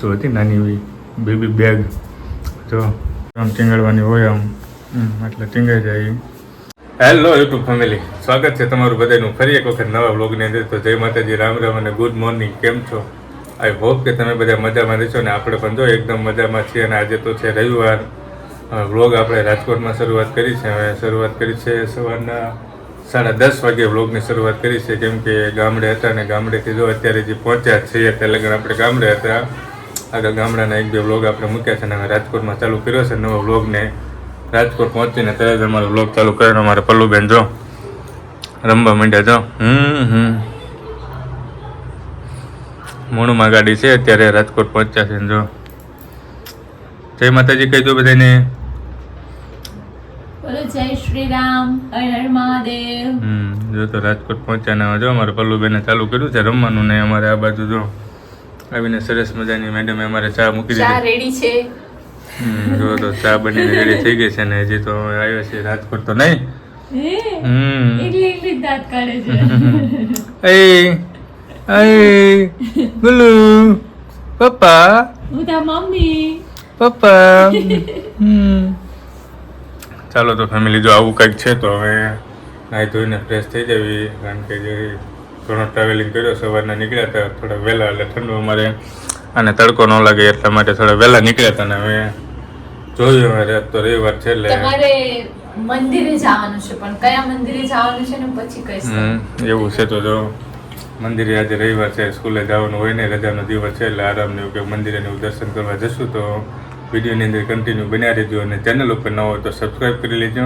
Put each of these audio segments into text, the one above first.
તો હતી નાની એવી બેબી બેગ જો આમ ટીંગાડવાની હોય આમ. એટલે ટીંગાઈ જાય હેલો યુટ્યુબ ફેમિલી સ્વાગત છે તમારું બધાનું. ફરી એક વખત નવા વ્લોગની અંદર. તો જય માતાજી, રામ રામ અને ગુડ મોર્નિંગ કેમ છો? આઈ હોપ કે તમે બધા મજામાં રહેશો ને આપણે પણ જો એકદમ મજામાં છીએ અને આજે તો છે રવિવાર. વ્લોગ આપણે રાજકોટમાં શરૂઆત કરી છે. હવે શરૂઆત કરી છે સવારના સાડા દસ વાગે વ્લોગની શરૂઆત કરી છે. કેમ કે ગામડે હતા ને ગામડેથી જો અત્યારે જે પહોંચ્યા છીએ લગન આપણે ગામડે હતા. આગળ ગામડાના એક બે વ્લોગ આપણે મૂક્યા છે અને હવે રાજકોટમાં ચાલુ કર્યો છે નવો વ્લોગને રાજકોટ પહોંચીને તરત અમારો વ્લોગ ચાલુ કર્યો અમારે પલ્લુબેન જો રમવા માંડ્યા જો હમ હમ. મોણુમાં ગાડી છે અત્યારે રાજકોટ પહોંચ્યા છે ને જો. જય માતાજી કહી દો બધાને જય શ્રી રામ હર હર મહાદેવ. હમ જો તો રાજકોટ પહોંચ્યા ને જો અમારે પલ્લુબેને ચાલુ કર્યું છે રમવાનું ને અમારે આ બાજુ જો. આવીને સરસ મજાની મેડમે અમારે ચા મૂકી ચા દીધી. રેડી છે. હમ, જો તો ચા બનીને રેડી થઈ ગઈ છે ને હજી તો આવ્યો છે રાજકોટ તો નહીં. પપ્પા. પપ્પા. ચાલો તો ફેમિલી જો આવું કંઈક છે તો હવે નાહી ધોઈને ફ્રેશ થઈ જવી. કારણ કે જે ઘણો ટ્રાવેલિંગ કર્યો સવારના નીકળ્યા હતા થોડા વહેલા એટલે ઠંડુ અમારે અને તડકો ન લાગે એટલા માટે થોડા વહેલા નીકળ્યા હતા ને હવે જોયું અમારે તો રવિવાર છે એટલે મંદિરે જવાનું છે પણ કયા મંદિરે જવાનું છે ને પછી કહીશ એવું છે તો જો મંદિરે આજે રવિવાર છે સ્કૂલે જવાનું હોય ને રજાનો દિવસ છે એટલે આરામને એવું કે મંદિરે ને એવું દર્શન કરવા જશું તો વિડીયોની અંદર કન્ટિન્યુ બન્યા રહેજો અને ચેનલ ઉપર ન હોય તો સબસ્ક્રાઈબ કરી લેજો.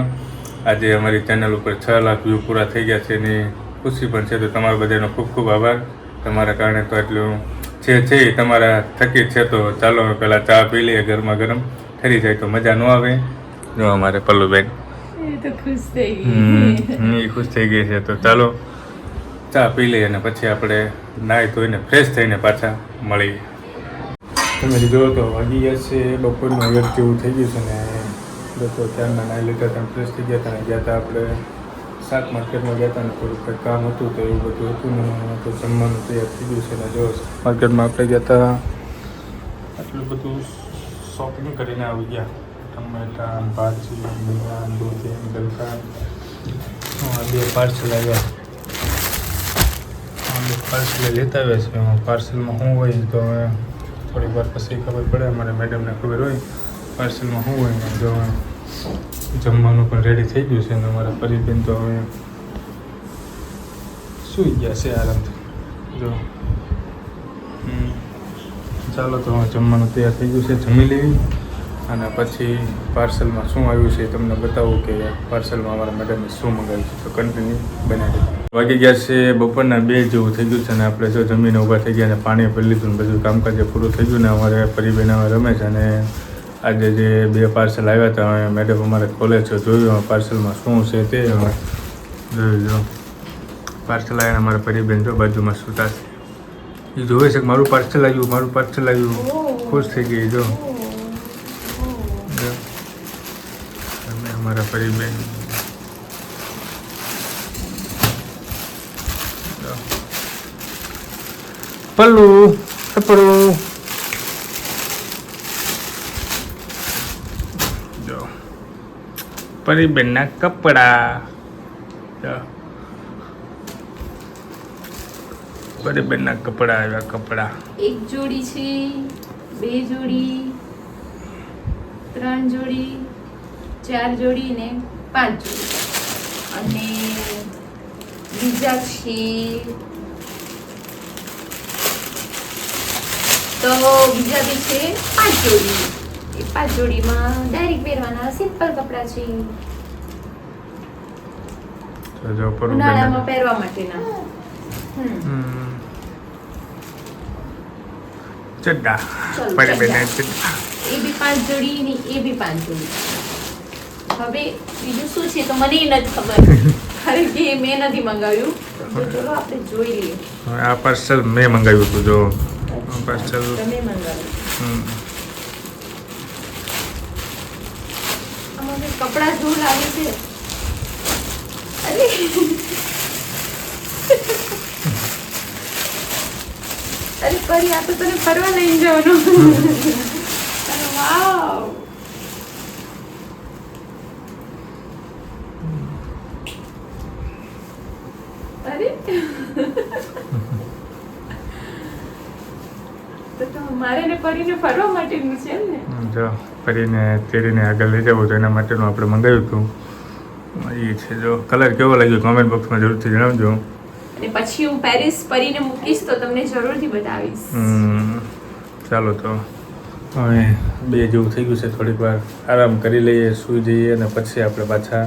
આજે અમારી ચેનલ ઉપર છ લાખ વ્યૂ પૂરા થઈ ગયા છે એની ખુશી પણ છે. તો તમારા બધાનો ખૂબ ખૂબ આભાર. તમારા કારણે તો એટલું છે છે એ તમારા થકી જ છે. તો ચાલો અમે પહેલાં ચા પી લઈએ ગરમા ગરમ. ઠરી જાય તો મજા ન આવે. જો અમારે પલ્લુબેન. એ ખુશ થઈ હમ, ગઈ એ ખુશ થઈ ગઈ છે. તો ચાલો ચા પી લઈએ અને પછી આપણે નાહી ધોઈને ફ્રેશ થઈને પાછા મળીએ. તમે લીધો તો વાગી ગયા છે. બપોરનું એક જેવું થઈ ગયું છે ને બપોર ત્યારના નાહી લીધા ત્યાં ફ્રેશ થઈ ગયા ત્યાં ગયા હતા આપણે શાક માર્કેટમાં હતા ને થોડું કંઈક કામ હતું તો એવું બધું હતું ને જમવાનું તૈયાર થઈ ગયું છે ને જો માર્કેટમાં આપણે ગયા હતા. આટલું બધું શોપિંગ કરીને આવી ગયા. ટમેટા, ભાજી મીઠા દૂધી ગલકા. બે પાર્સલ આવ્યા. બે પાર્સલ લેતા આવ્યા છે. પાર્સલમાં શું હોય તો થોડીક વાર પછી ખબર પડે. અમારે મેડમને ખબર હોય. પાર્સલમાં શું હોય ને જો જમવાનું પણ રેડી થઈ ગયું છે ને અમારા પરિબેન તો હવે સૂઈ ગયા છે આરામથી. જો. ચાલો તો જમવાનું તૈયાર થઈ ગયું છે, જમી લેવી. અને પછી પાર્સલમાં શું આવ્યું છે તમને બતાવું કે પાર્સલમાં અમારા મેડમે શું મંગાવ્યું છે. તો કન્ટિન્યુ બનાવી વાગી ગયા છે બપોરના બે જેવું થઈ ગયું છે અને આપણે જો જમીને ઊભા થઈ ગયા અને પાણી ભરી લીધું બધું કામકાજ પૂરું થઈ ગયું ને અમારે પરિબેન રમે છે અને આજે જે બે પાર્સલ આવ્યા હતા અમે મેડમ અમારે છે જોયું પાર્સલમાં શું છે તે જોયું, જો. પાર્સલ આવ્યા અમારા પરિબેન જો બાજુમાં સૂતા છે. એ જોવે છે કે મારું પાર્સલ આવ્યું, મારું પાર્સલ આવ્યું. ખુશ થઈ ગઈ, જો. અને અમારા પરિબેન. પલ્લુ પલ્લુ કપડું જો પરિબેનના કપડા પરીબેનના કપડા આવ્યા કપડા એક જોડી છે, બે જોડી, ત્રણ જોડી, ચાર જોડી ને પાંચ જોડી. અને બીજા છે, તો બીજા બી છે પાંચ જોડી. એ પાંચ જોડીમાં ડાયરેક્ટ પહેરવાના સિમ્પલ કપડાં છે. ઉનાળામાં પહેરવા માટેના. ચડ્ડા. ચડ્ડા. એ બી પાંચ જોડી ને એ બી પાંચ જોડી હવે બીજું શું છે તો મને નથી ખબર. કારણ કે મેં નથી મંગાવ્યું. તો ચલો આપણે જોઈ લઈએ. આ પાર્સલ મેં મંગાવ્યું હતું જો. પાર્સલ તમે મંગાવ્યું. કંઈ કપડાં લાગે છે. અરે અરે પરી આ તો તને ફરવા લઈને જવાનું અરે વાવ અરે તો તો મારે ને પરીને ફરવા માટેનું છે ને જો ફરીને તેરીને આગળ લઈ જવું તો એના માટેનું આપણે મંગાવ્યું હતું. એ છે જો કલર કેવો લાગ્યો કોમેન્ટ બોક્સમાં જરૂરથી જણાવજો. અને પછી હું પેરિસ પરીને મૂકીશ તો તમને જરૂરથી બતાવીશ. ચાલો તો. હવે બે જેવું થઈ ગયું છે થોડીક વાર. આરામ કરી લઈએ સૂઈ જઈએ અને પછી આપણે પાછા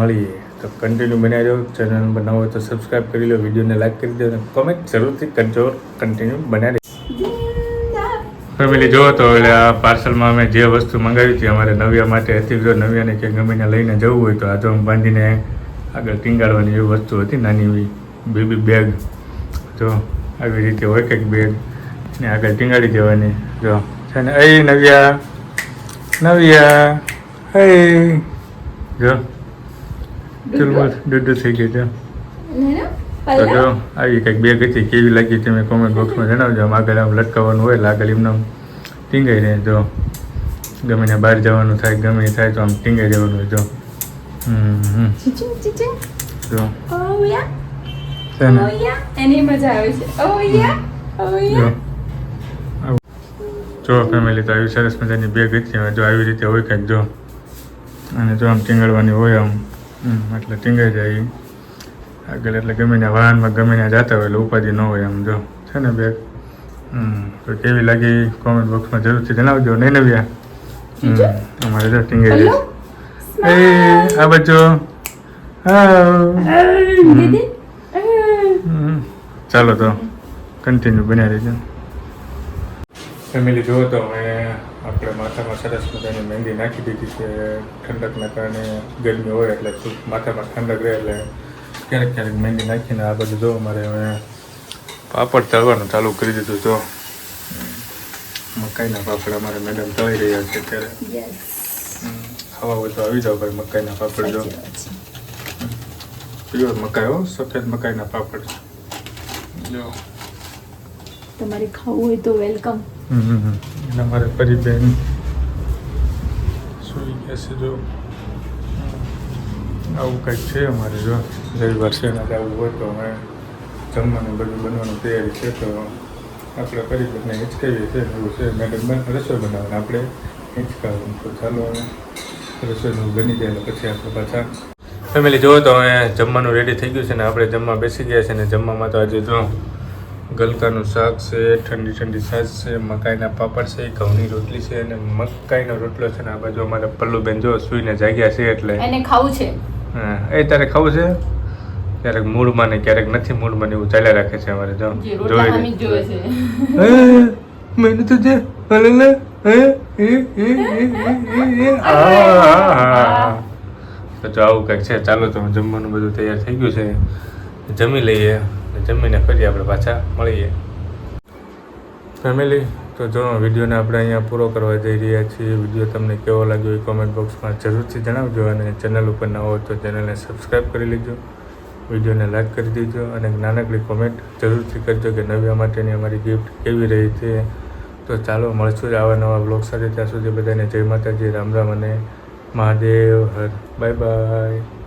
મળીએ. તો કન્ટિન્યુ બનાવી રહ્યો ચેનલ બનાવો હોય તો સબસ્ક્રાઈબ કરી લો વિડીયોને લાઈક કરી દો અને કોમેન્ટ જરૂરથી કરજો. કન્ટિન્યુ બનાવી ફેમિલી જોવો તો એટલે આ પાર્સલમાં અમે જે વસ્તુ મંગાવી હતી અમારે નવ્યા માટે હતી જો નવ્યાને કે ગમીને લઈને જવું હોય તો આ જો બાંધીને આગળ ટીંગાડવાની એવી વસ્તુ હતી નાની એવી બેબી બેગ જો આવી રીતે હોય કંઈક બેગ ને આગળ ટીંગાડી દેવાની. જો છે ને અય નવ્યા નવ્યા હે જો. ચૂલમાં ડુડુ થઈ ગઈ છે. તો જો આવી કંઈક બેગ હતી કેવી લાગી તમે કોમેન્ટ બોક્સમાં જણાવજો. આમ આગળ આમ લટકાવવાનું હોય એટલે આગળ એમને ટીંગાઈ રહે. જો ગમે ને બહાર જવાનું થાય ગમે થાય તો આમ ટીંગાઈ જવાનું હોય જો. હમ જો. એની મજા આવે છે. જો. ફેમિલી તો આવી સરસ મજાની બેગ હતી. જો આવી રીતે હોય કંઈક જો. અને જો આમ ટીંગાડવાની હોય આમ. એટલે ટીંગાઈ જાય. આગળ એટલે ગમે ત્યાં વાહનમાં ગમે ત્યાં જતા હોય એટલે ઉપાધિ ન હોય આમ જો. છે ને બેગ હમ તો કેવી લાગી કોમેન્ટ બોક્સમાં જરૂરથી જણાવજો. નહીં નવ્યા અમારે જો ટીંગે હેલો એ આ બચ્ચો હા હમ. ચાલો તો કન્ટિન્યુ બન્યા રહેજો. ફેમિલી જુઓ તો મેં આપણે માથામાં સરસ મજાની મહેંદી નાખી દીધી છે. ઠંડકના કારણે ગરમી હોય એટલે માથામાં ઠંડક રહે એટલે ક્યારેક ક્યારેક મહેંદી નાખીને આ બધું જો મારે હવે પાપડ તળવાનું ચાલુ કરી દીધું જો મકાઈના પાપડ અમારે મેડમ તળી રહ્યા છે ત્યારે. ખાવા હોય તો આવી જાઓ ભાઈ મકાઈના પાપડ જો. પ્યોર મકાઈ હો સફેદ મકાઈના પાપડ. જો. તમારે ખાવું હોય તો વેલકમ. હમ હમ અમારે પરિબેન સુઈ ગયા છે જો. આવું કંઈક છે અમારે જો. રવિવાર છે ને આવું હોય તો અમે જમવાનું બધું બનવાનું તૈયારી છે તો આપણે પરિબેનને હિંચકાવીએ છીએ એવું છે. મેડમ રસોઈ બનાવવાનું. આપણે હિંચકાવવાનું તો ચાલો હવે. રસોઈનું બની જાય પછી આપણે પાછા. ફેમિલી, જુઓ તો હવે જમવાનું રેડી થઈ ગયું છે ને આપણે જમવા બેસી ગયા છે ને જમવામાં તો આજે જો ગલકાનું શાક છે, ઠંડી ઠંડી છાશ છે, મકાઈના પાપડ છે, ઘઉંની રોટલી છે અને મકાઈનો રોટલો છે ને આ બાજુ અમારે પલ્લુબેન જો સૂઈને જાગ્યા છે એટલે એને ખાવું છે. એ તારે ખાવું છે? ક્યારેક મૂડમાં ને ક્યારેક નથી મૂડમાં ને એવું ચાલ્યા રાખે છે અમારે જો. જોઈ મેને તો જે હલે લે હે હે હે હે હે હે આ, આ, આ. તો જો આવું કંઈક છે ચાલો તો જમવાનું બધું તૈયાર થઈ ગયું છે. જમી લઈએ જમીને ફરી આપણે પાછા મળીએ. ફેમિલી તો જો વિડીયોને આપણે અહીંયા પૂરો કરવા જઈ રહ્યા છીએ, વીડિયો તમને કેવો લાગ્યો એ કોમેન્ટ બોક્સમાં જરૂરથી જણાવજો અને ચેનલ ઉપર ન હોય તો ચેનલને સબસ્ક્રાઈબ કરી લેજો. વિડીયોને લાઈક કરી દેજો અને નાનકડી કોમેન્ટ જરૂરથી કરજો કે નવ્યા માટેની અમારી ગિફ્ટ કેવી રહી છે. તો ચાલો મળશું જ આવા નવા બ્લોગ સાથે. ત્યાં સુધી બધાને જય માતાજી, રામ રામ અને મહાદેવ, હર. Bye bye